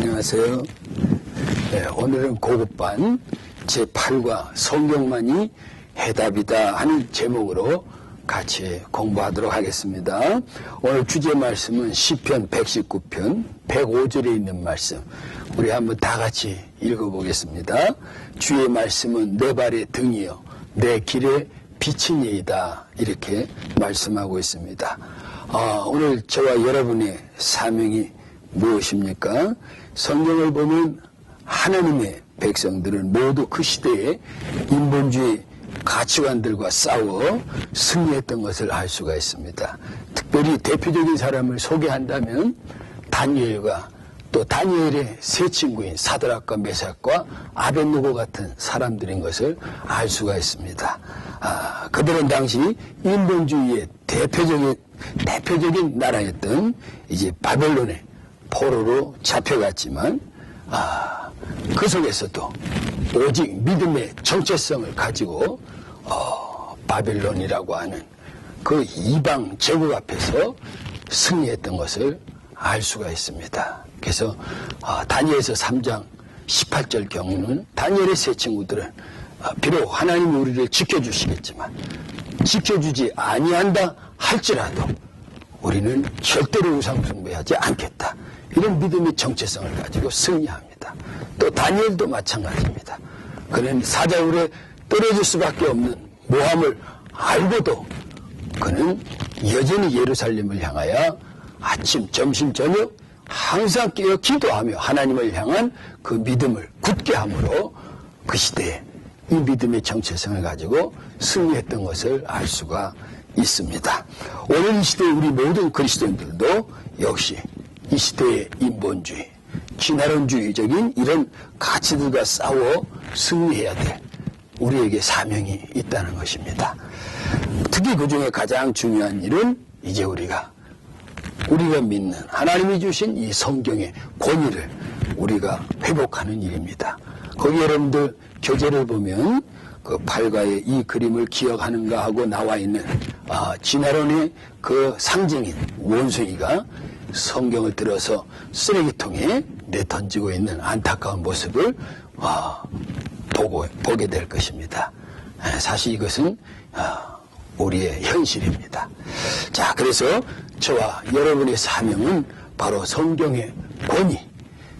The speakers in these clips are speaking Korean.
안녕하세요. 네, 오늘은 고급반 제8과 성경만이 해답이다 하는 제목으로 같이 공부하도록 하겠습니다. 오늘 주제 말씀은 시편 119편 105절에 있는 말씀. 우리 한번 다 같이 읽어보겠습니다. 주의 말씀은 내 발의 등이요 내 길의 빛이니이다 이렇게 말씀하고 있습니다. 아, 오늘 저와 여러분의 사명이 무엇입니까? 성경을 보면 하나님의 백성들은 모두 그 시대에 인본주의 가치관들과 싸워 승리했던 것을 알 수가 있습니다. 특별히 대표적인 사람을 소개한다면 다니엘과 또 다니엘의 세 친구인 사드락과 메삭과 아벤누고 같은 사람들인 것을 알 수가 있습니다. 아, 그들은 당시 인본주의의 대표적인 대표적인 나라였던 이제 바벨론의 포로로 잡혀갔지만 아, 그 속에서도 오직 믿음의 정체성을 가지고 어, 바벨론이라고 하는 그 이방 제국 앞에서 승리했던 것을 알 수가 있습니다. 그래서 아, 다니엘서 3장 18절 경우는 다니엘의 세 친구들은 아, 비록 하나님이 우리를 지켜주시겠지만 지켜주지 아니한다 할지라도 우리는 절대로 우상 숭배하지 않겠다. 이런 믿음의 정체성을 가지고 승리합니다. 또 다니엘도 마찬가지입니다. 그는 사자울에 떨어질 수밖에 없는 모함을 알고도 그는 여전히 예루살렘을 향하여 아침, 점심, 저녁 항상 깨어 기도하며 하나님을 향한 그 믿음을 굳게 함으로 그 시대에 이 믿음의 정체성을 가지고 승리했던 것을 알 수가 있습니다. 이 시대에 우리 모든 그리스도인들도 역시 이 시대의 인본주의, 진화론주의적인 이런 가치들과 싸워 승리해야 될 우리에게 사명이 있다는 것입니다. 특히 그 중에 가장 중요한 일은 이제 우리가 우리가 믿는 하나님이 주신 이 성경의 권위를 우리가 회복하는 일입니다. 거기 여러분들 교재를 보면 그 팔과의 이 그림을 기억하는가 하고 나와 있는 아, 진화론의 그 상징인 원숭이가 성경을 들어서 쓰레기통에 내던지고 있는 안타까운 모습을 아, 보고 보게 될 것입니다. 에, 사실 이것은 아, 우리의 현실입니다. 자, 그래서 저와 여러분의 사명은 바로 성경의 권위,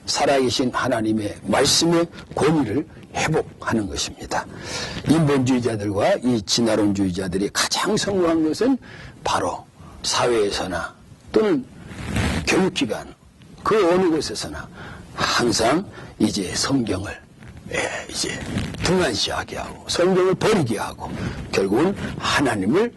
살아계신 하나님의 말씀의 권위를 회복하는 것입니다. 인본주의자들과 이 진화론주의자들이 가장 성공한 것은 바로 사회에서나 또는 교육기관 그 어느 곳에서나 항상 이제 성경을 예, 이제 등한시하게 하고 성경을 버리게 하고 결국은 하나님을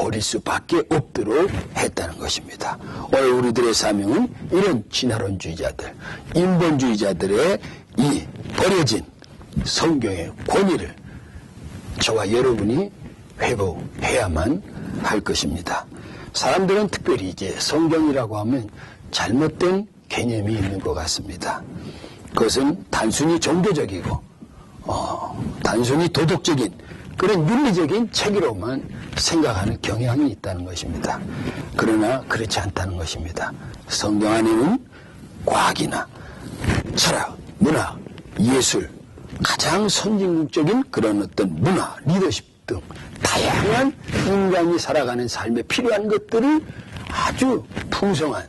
버릴 수밖에 없도록 했다는 것입니다. 오늘 우리들의 사명은 이런 진화론주의자들, 인본주의자들의 이 버려진 성경의 권위를 저와 여러분이 회복해야만 할 것입니다. 사람들은 특별히 이제 성경이라고 하면 잘못된 개념이 있는 것 같습니다. 그것은 단순히 종교적이고 어, 단순히 도덕적인 그런 윤리적인 책으로만 생각하는 경향이 있다는 것입니다. 그러나 그렇지 않다는 것입니다. 성경 안에는 과학이나 철학, 문화, 예술, 가장 선진국적인 그런 어떤 문화, 리더십 등 다양한 인간이 살아가는 삶에 필요한 것들을 아주 풍성한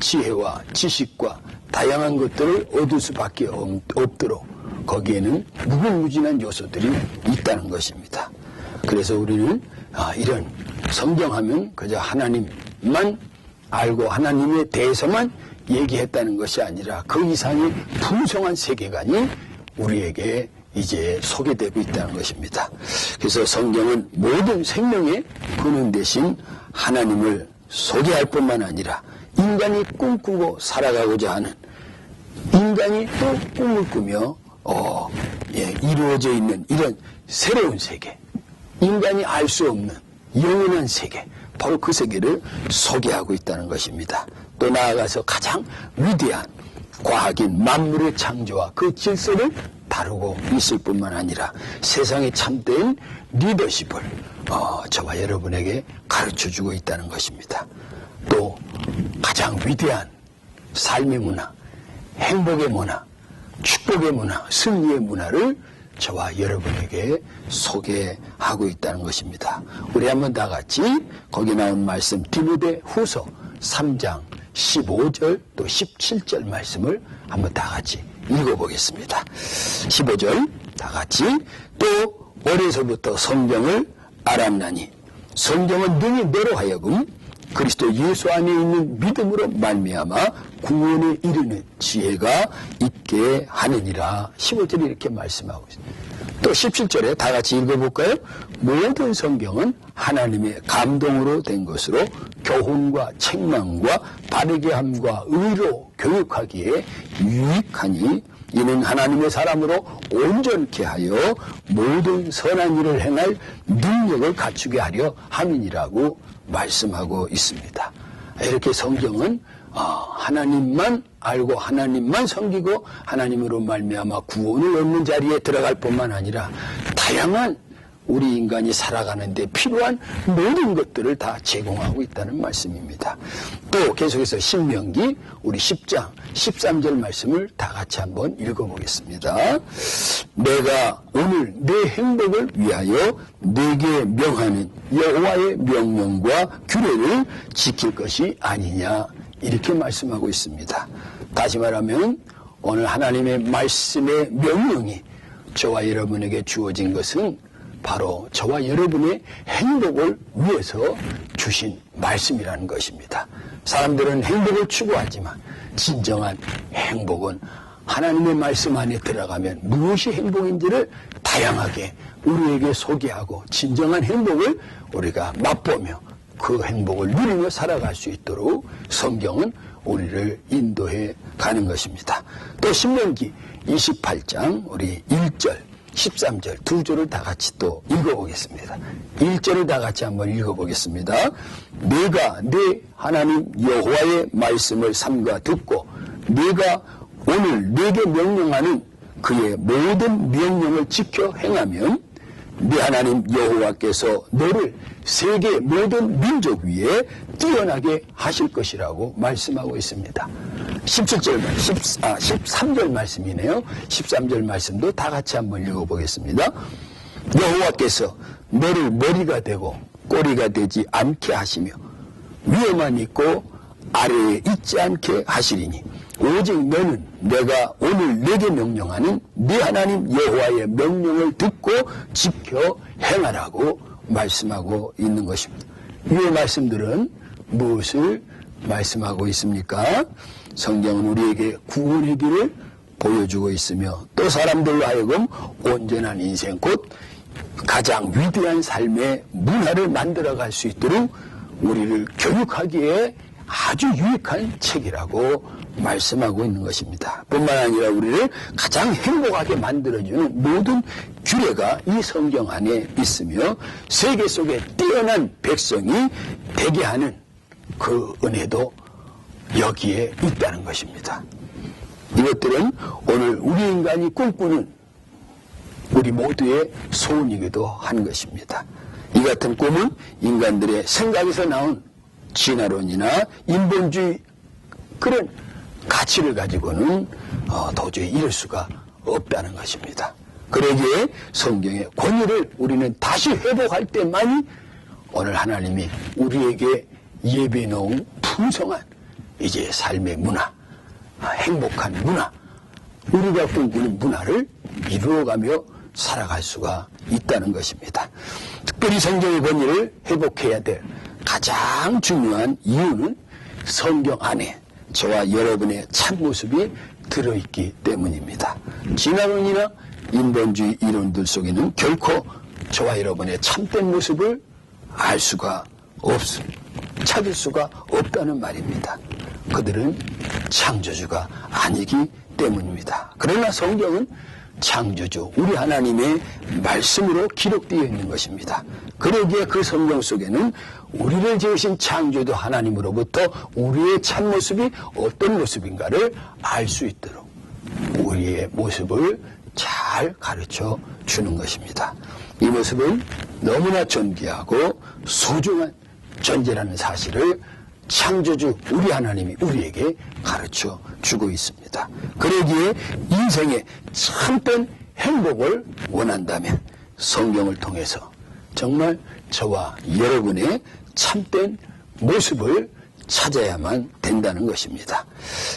지혜와 지식과 다양한 것들을 얻을 수밖에 없도록 거기에는 무궁무진한 요소들이 있다는 것입니다. 그래서 우리는 아, 이런 성경하면 그저 하나님만 알고 하나님에 대해서만 얘기했다는 것이 아니라 그 이상의 풍성한 세계관이 우리에게 이제 소개되고 있다는 것입니다. 그래서 성경은 모든 생명의 근원 대신 하나님을 소개할 뿐만 아니라 인간이 꿈꾸고 살아가고자 하는 인간이 또 꿈을 꾸며 어, 예, 이루어져 있는 이런 새로운 세계, 인간이 알 수 없는 영원한 세계, 바로 그 세계를 소개하고 있다는 것입니다. 또 나아가서 가장 위대한 과학인 만물의 창조와 그 질서를 다루고 있을 뿐만 아니라 세상에 참된 리더십을 어, 저와 여러분에게 가르쳐 주고 있다는 것입니다. 또 가장 위대한 삶의 문화, 행복의 문화, 축복의 문화, 승리의 문화를 저와 여러분에게 소개하고 있다는 것입니다. 우리 한번 다 같이 거기 나온 말씀 디모데 후서 3장 15절 또 17절 말씀을 한번 다 같이 읽어보겠습니다. 15절 다 같이 또 어려서부터 성경을 알았나니 성경은 능히 너로 하여금 그리스도 예수 안에 있는 믿음으로 말미암아 구원에 이르는 지혜가 있게 하느니라 15절에 이렇게 말씀하고 있습니다. 또 17절에 다 같이 읽어볼까요? 모든 성경은 하나님의 감동으로 된 것으로 교훈과 책망과 바르게 함과 의로 교육하기에 유익하니 이는 하나님의 사람으로 온전케 하여 모든 선한 일을 행할 능력을 갖추게 하려 함이니라고 말씀하고 있습니다. 이렇게 성경은 어, 하나님만 알고 하나님만 섬기고 하나님으로 말미암아 구원을 얻는 자리에 들어갈 뿐만 아니라 다양한 우리 인간이 살아가는데 필요한 모든 것들을 다 제공하고 있다는 말씀입니다. 또 계속해서 신명기 우리 10장 13절 말씀을 다 같이 한번 읽어보겠습니다. 내가 오늘 내 행복을 위하여 내게 명하는 여호와의 명령과 규례를 지킬 것이 아니냐 이렇게 말씀하고 있습니다. 다시 말하면 오늘 하나님의 말씀의 명령이 저와 여러분에게 주어진 것은 바로 저와 여러분의 행복을 위해서 주신 말씀이라는 것입니다. 사람들은 행복을 추구하지만 진정한 행복은 하나님의 말씀 안에 들어가면 무엇이 행복인지를 다양하게 우리에게 소개하고 진정한 행복을 우리가 맛보며 그 행복을 누리며 살아갈 수 있도록 성경은 우리를 인도해 가는 것입니다. 또 신명기 28장 우리 1절 13절 두 절을 다 같이 또 읽어보겠습니다. 1절을 다 같이 한번 읽어보겠습니다. 내가 내 하나님 여호와의 말씀을 삼가 듣고 내가 오늘 내게 명령하는 그의 모든 명령을 지켜 행하면 네 하나님 여호와께서 너를 세계 모든 민족 위에 뛰어나게 하실 것이라고 말씀하고 있습니다. 17절 말, 10, 아, 13절 말씀이네요. 13절 말씀도 다 같이 한번 읽어보겠습니다. 여호와께서 너를 머리가 되고 꼬리가 되지 않게 하시며 위에만 있고 아래에 있지 않게 하시리니 오직 너는 내가 오늘 내게 명령하는 네 하나님 여호와의 명령을 듣고 지켜 행하라고 말씀하고 있는 것입니다. 이 말씀들은 무엇을 말씀하고 있습니까? 성경은 우리에게 구원의 길을 보여주고 있으며 또 사람들로 하여금 온전한 인생 곧 가장 위대한 삶의 문화를 만들어 갈 수 있도록 우리를 교육하기에 아주 유익한 책이라고 말씀하고 있는 것입니다. 뿐만 아니라 우리를 가장 행복하게 만들어주는 모든 규례가 이 성경 안에 있으며 세계 속에 뛰어난 백성이 되게 하는 그 은혜도 여기에 있다는 것입니다. 이것들은 오늘 우리 인간이 꿈꾸는 우리 모두의 소원이기도 한 것입니다. 이 같은 꿈은 인간들의 생각에서 나온 진화론이나 인본주의 그런 가치를 가지고는 어, 도저히 이룰 수가 없다는 것입니다. 그러기에 성경의 권위를 우리는 다시 회복할 때만이 오늘 하나님이 우리에게 예배 놓은 풍성한 이제 삶의 문화, 아, 행복한 문화, 우리가 꿈꾸는 문화를 이루어가며 살아갈 수가 있다는 것입니다. 특별히 성경의 권위를 회복해야 될 가장 중요한 이유는 성경 안에 저와 여러분의 참모습이 들어있기 때문입니다. 진화론이나 인본주의 이론들 속에는 결코 저와 여러분의 참된 모습을 알 수가 없습니다. 찾을 수가 없다는 말입니다. 그들은 창조주가 아니기 때문입니다. 그러나 성경은 창조주, 우리 하나님의 말씀으로 기록되어 있는 것입니다. 그러기에 그 성경 속에는 우리를 지으신 창조주 하나님으로부터 우리의 참모습이 어떤 모습인가를 알 수 있도록 우리의 모습을 잘 가르쳐 주는 것입니다. 이 모습은 너무나 존귀하고 소중한 존재라는 사실을 창조주 우리 하나님이 우리에게 가르쳐 주고 있습니다. 그러기에 인생의 참된 행복을 원한다면 성경을 통해서 정말 저와 여러분의 참된 모습을 찾아야만 된다는 것입니다.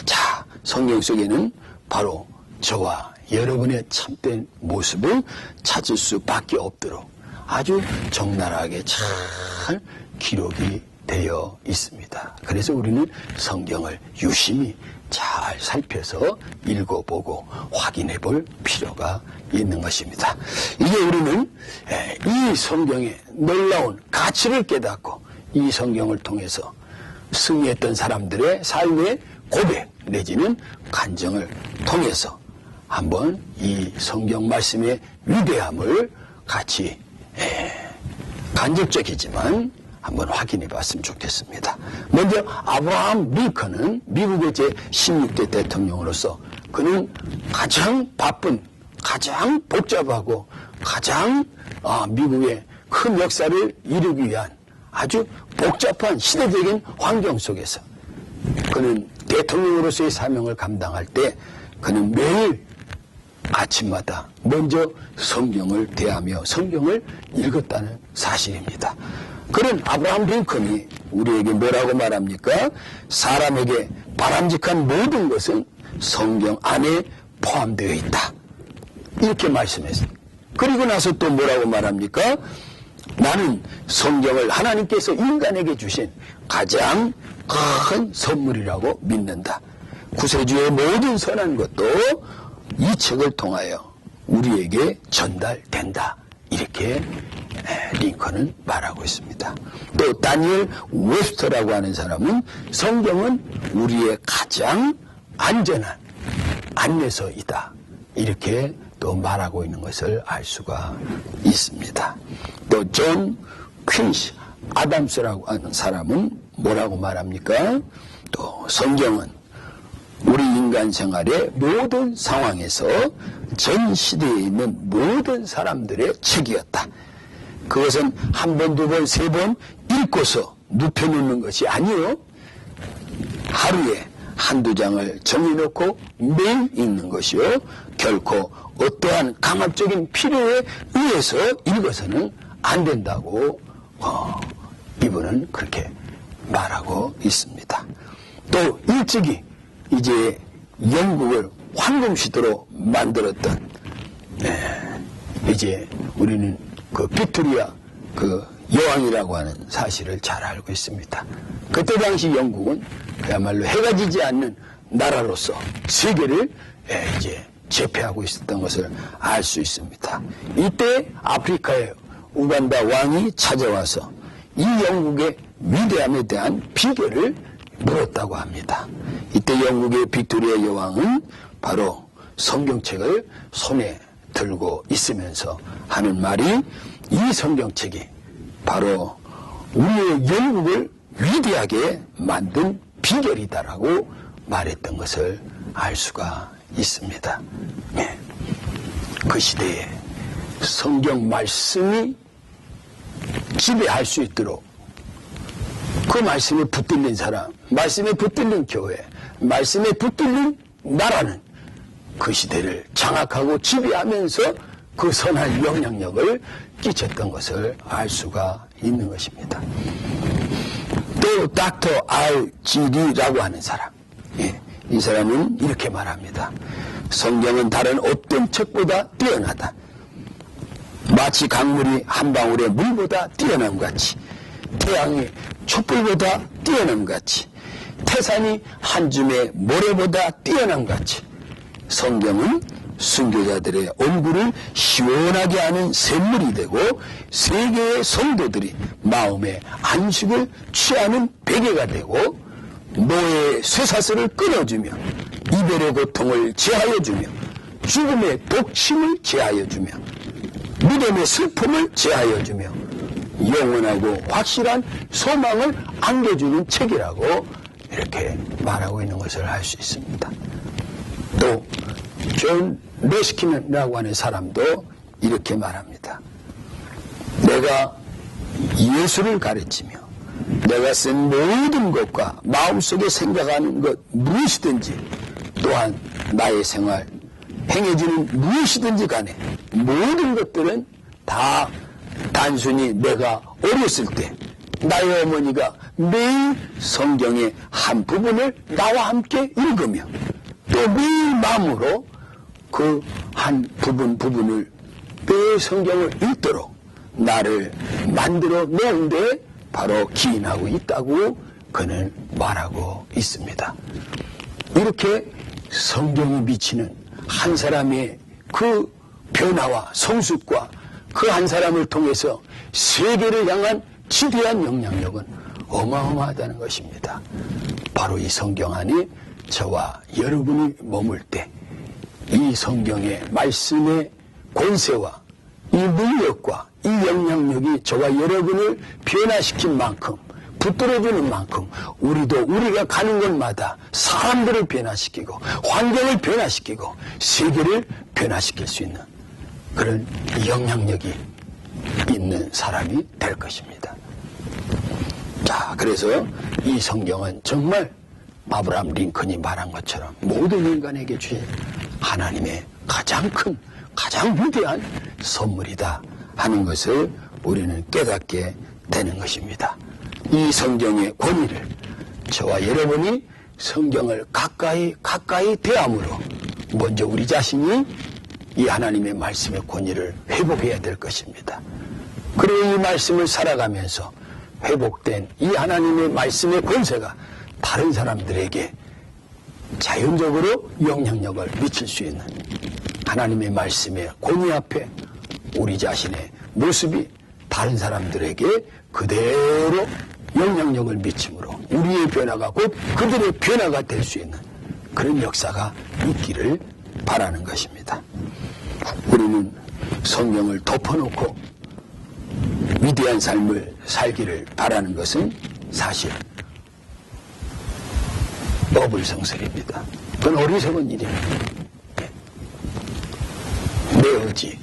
자, 성경 속에는 바로 저와 여러분의 참된 모습을 찾을 수밖에 없도록 아주 적나라하게 잘 기록이 되어 있습니다. 그래서 우리는 성경을 유심히 잘 살펴서 읽어보고 확인해 볼 필요가 있는 것입니다. 이게 우리는 에, 이 성경의 놀라운 가치를 깨닫고 이 성경을 통해서 승리했던 사람들의 삶의 고백 내지는 간정을 통해서 한번 이 성경 말씀의 위대함을 같이 에, 간접적이지만 한번 확인해 봤으면 좋겠습니다. 먼저 아브라함 링컨은 미국의 제 16대 대통령으로서 그는 가장 바쁜, 가장 복잡하고 가장 아, 미국의 큰 역사를 이루기 위한 아주 복잡한 시대적인 환경 속에서 그는 대통령으로서의 사명을 감당할 때 그는 매일 아침마다 먼저 성경을 대하며 성경을 읽었다는 사실입니다. 그런 아브라함 링컨이 우리에게 뭐라고 말합니까? 사람에게 바람직한 모든 것은 성경 안에 포함되어 있다. 이렇게 말씀했어요. 그리고 나서 또 뭐라고 말합니까? 나는 성경을 하나님께서 인간에게 주신 가장 큰 선물이라고 믿는다. 구세주의 모든 선한 것도 이 책을 통하여 우리에게 전달된다. 이렇게 링컨은 말하고 있습니다. 또 다니엘 웨스터라고 하는 사람은 성경은 우리의 가장 안전한 안내서이다. 이렇게 또 말하고 있는 것을 알 수가 있습니다. 또 존 퀸시 아담스라고 하는 사람은 뭐라고 말합니까? 또 성경은 우리 인간 생활의 모든 상황에서 전 시대에 있는 모든 사람들의 책이었다. 그것은 한 번, 두 번, 세 번 읽고서 눕혀놓는 것이 아니요. 하루에 한두 장을 정해놓고 매일 읽는 것이요. 결코 어떠한 강압적인 필요에 의해서 읽어서는 안 된다고 어, 이분은 그렇게 말하고 있습니다. 또 일찍이 이제 영국을 황금시도로 만들었던 네, 이제 우리는 그 빅토리아 그 여왕이라고 하는 사실을 잘 알고 있습니다. 그때 당시 영국은 그야말로 해가 지지 않는 나라로서 세계를 예, 이제 제패하고 있었던 것을 알 수 있습니다. 이때 아프리카의 우간다 왕이 찾아와서 이 영국의 위대함에 대한 비결을 물었다고 합니다. 이때 영국의 빅토리아 여왕은 바로 성경책을 손에 들고 있으면서 하는 말이 이 성경책이 바로 우리의 영국을 위대하게 만든 비결이다라고 말했던 것을 알 수가 있습니다. 예. 그 시대에 성경 말씀이 지배할 수 있도록 그 말씀에 붙들린 사람, 말씀에 붙들린 교회, 말씀에 붙들린 나라는 그 시대를 장악하고 지배하면서 그 선한 영향력을 끼쳤던 것을 알 수가 있는 것입니다. 또 닥터 RGD라고 하는 사람. 예, 이 사람은 이렇게 말합니다. 성경은 다른 어떤 책보다 뛰어나다. 마치 강물이 한 방울의 물보다 뛰어남 같이 태양이 촛불보다 뛰어남 같이 태산이 한 줌의 모래보다 뛰어남 같이 성경은 순교자들의 얼굴을 시원하게 하는 샘물이 되고 세계의 성도들이 마음의 안식을 취하는 베개가 되고 노예의 쇠사슬을 끊어주며 이별의 고통을 제하여 주며 죽음의 독침을 제하여 주며 믿음의 슬픔을 제하여 주며 영원하고 확실한 소망을 안겨주는 책이라고 이렇게 말하고 있는 것을 알 수 있습니다. 또, 존 레스키맨이라고 하는 사람도 이렇게 말합니다. 내가 예수를 가르치며 내가 쓴 모든 것과 마음속에 생각하는 것 무엇이든지 또한 나의 생활 행해지는 무엇이든지 간에 모든 것들은 다 단순히 내가 어렸을 때 나의 어머니가 매일 성경의 한 부분을 나와 함께 읽으며 또 매일 마음으로 그 한 부분 부분을 매 성경을 읽도록 나를 만들어 놓은데 바로 기인하고 있다고 그는 말하고 있습니다. 이렇게 성경이 미치는 한 사람의 그 변화와 성숙과 그 한 사람을 통해서 세계를 향한 지대한 영향력은 어마어마하다는 것입니다. 바로 이 성경 안에 저와 여러분이 머물 때 이 성경의 말씀의 권세와 이 능력과 이 영향력이 저와 여러분을 변화시킨 만큼 붙들어주는 만큼 우리도 우리가 가는 곳마다 사람들을 변화시키고 환경을 변화시키고 세계를 변화시킬 수 있는 그런 영향력이 있는 사람이 될 것입니다. 자, 그래서 이 성경은 정말 아브라함 링컨이 말한 것처럼 모든 인간에게 주신 하나님의 가장 큰, 가장 위대한 선물이다 하는 것을 우리는 깨닫게 되는 것입니다. 이 성경의 권위를 저와 여러분이 성경을 가까이 가까이 대함으로 먼저 우리 자신이 이 하나님의 말씀의 권위를 회복해야 될 것입니다. 그리고 이 말씀을 살아가면서 회복된 이 하나님의 말씀의 권세가 다른 사람들에게 자연적으로 영향력을 미칠 수 있는 하나님의 말씀의 권위 앞에 우리 자신의 모습이 다른 사람들에게 그대로 영향력을 미침으로 우리의 변화가 곧 그들의 변화가 될 수 있는 그런 역사가 있기를 바라는 것입니다. 우리는 성경을 덮어놓고 위대한 삶을 살기를 바라는 것은 사실 어불성설입니다. 그건 어리석은 일입니다. 내 의지,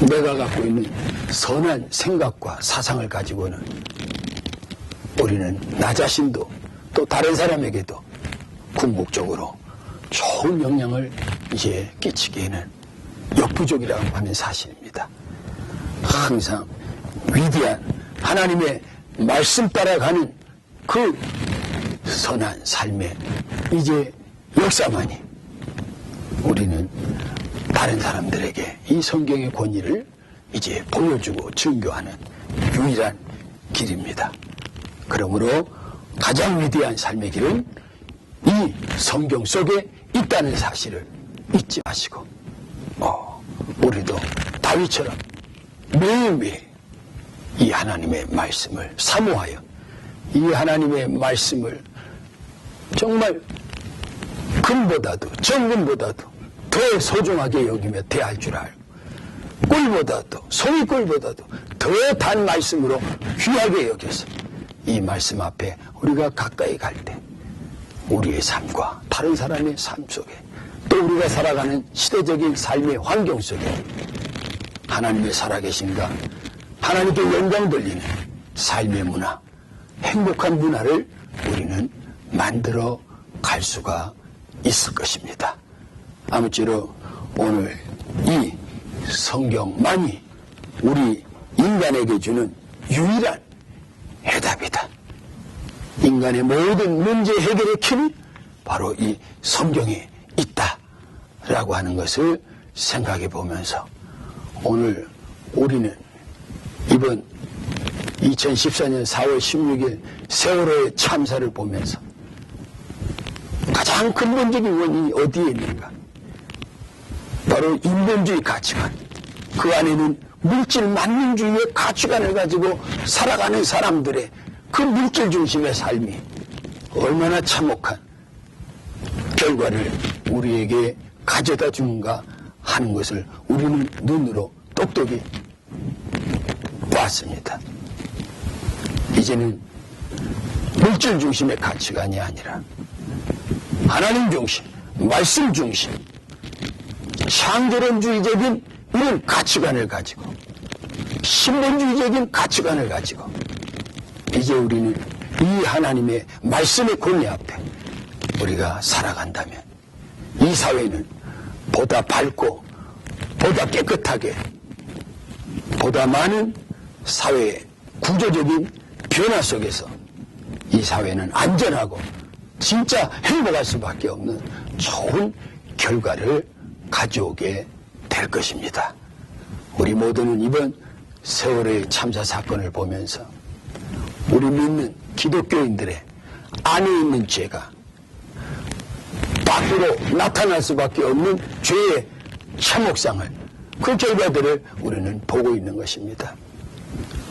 내가 갖고 있는 선한 생각과 사상을 가지고는 우리는 나 자신도 또 다른 사람에게도 궁극적으로 좋은 영향을 이제 끼치기에는 역부족이라고 하는 사실입니다. 항상 위대한 하나님의 말씀 따라가는 그 선한 삶의 이제 역사만이 우리는 다른 사람들에게 이 성경의 권위를 이제 보여주고 증거하는 유일한 길입니다. 그러므로 가장 위대한 삶의 길은 이 성경 속에 있다는 사실을 잊지 마시고, 어, 우리도 다윗처럼 매일매일 이 하나님의 말씀을 사모하여 이 하나님의 말씀을 정말 금보다도 정금보다도 더 소중하게 여기며 대할 줄 알고 꿀보다도 송이꿀보다도 더 단 말씀으로 귀하게 여겨서 이 말씀 앞에 우리가 가까이 갈 때 우리의 삶과 다른 사람의 삶 속에 또 우리가 살아가는 시대적인 삶의 환경 속에 하나님의 살아계신가 하나님께 영광 돌리는 삶의 문화 행복한 문화를 우리는 만들어 갈 수가 있을 것입니다. 아무쪼록 오늘 이 성경만이 우리 인간에게 주는 유일한 해답이다. 인간의 모든 문제 해결의 키는 바로 이 성경에 있다 라고 하는 것을 생각해 보면서 오늘 우리는 이번 2014년 4월 16일 세월호의 참사를 보면서 가장 근본적인 원인이 어디에 있는가? 바로 인본주의 가치관. 그 안에는 물질 만능주의의 가치관을 가지고 살아가는 사람들의 그 물질 중심의 삶이 얼마나 참혹한 결과를 우리에게 가져다 주는가 하는 것을 우리는 눈으로 똑똑히 봤습니다. 이제는 물질 중심의 가치관이 아니라 하나님 중심, 말씀 중심, 상대론주의적인 이런 가치관을 가지고 신본주의적인 가치관을 가지고 이제 우리는 이 하나님의 말씀의 권위 앞에 우리가 살아간다면 이 사회는 보다 밝고 보다 깨끗하게 보다 많은 사회의 구조적인 변화 속에서 이 사회는 안전하고 진짜 행복할 수밖에 없는 좋은 결과를 가져오게 될 것입니다. 우리 모두는 이번 세월의 참사 사건을 보면서 우리 믿는 기독교인들의 안에 있는 죄가 밖으로 나타날 수밖에 없는 죄의 참혹상을 그 결과들을 우리는 보고 있는 것입니다.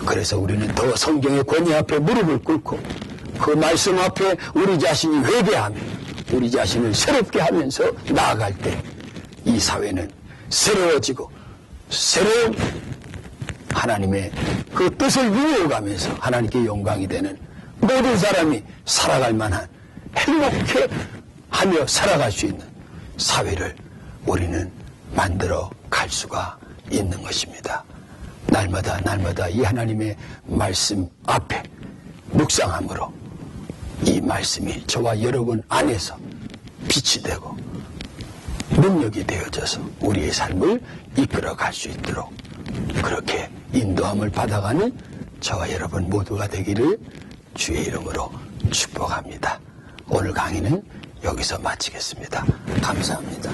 그래서 우리는 더 성경의 권위 앞에 무릎을 꿇고 그 말씀 앞에 우리 자신이 회개하며 우리 자신을 새롭게 하면서 나아갈 때 이 사회는 새로워지고 새로운 하나님의 그 뜻을 이루어가면서 하나님께 영광이 되는 모든 사람이 살아갈 만한 행복해 하며 살아갈 수 있는 사회를 우리는 만들어 갈 수가 있는 것입니다. 날마다 날마다 이 하나님의 말씀 앞에 묵상함으로 이 말씀이 저와 여러분 안에서 빛이 되고 능력이 되어져서 우리의 삶을 이끌어 갈 수 있도록 그렇게 인도함을 받아가는 저와 여러분 모두가 되기를 주의 이름으로 축복합니다. 오늘 강의는 여기서 마치겠습니다. 감사합니다.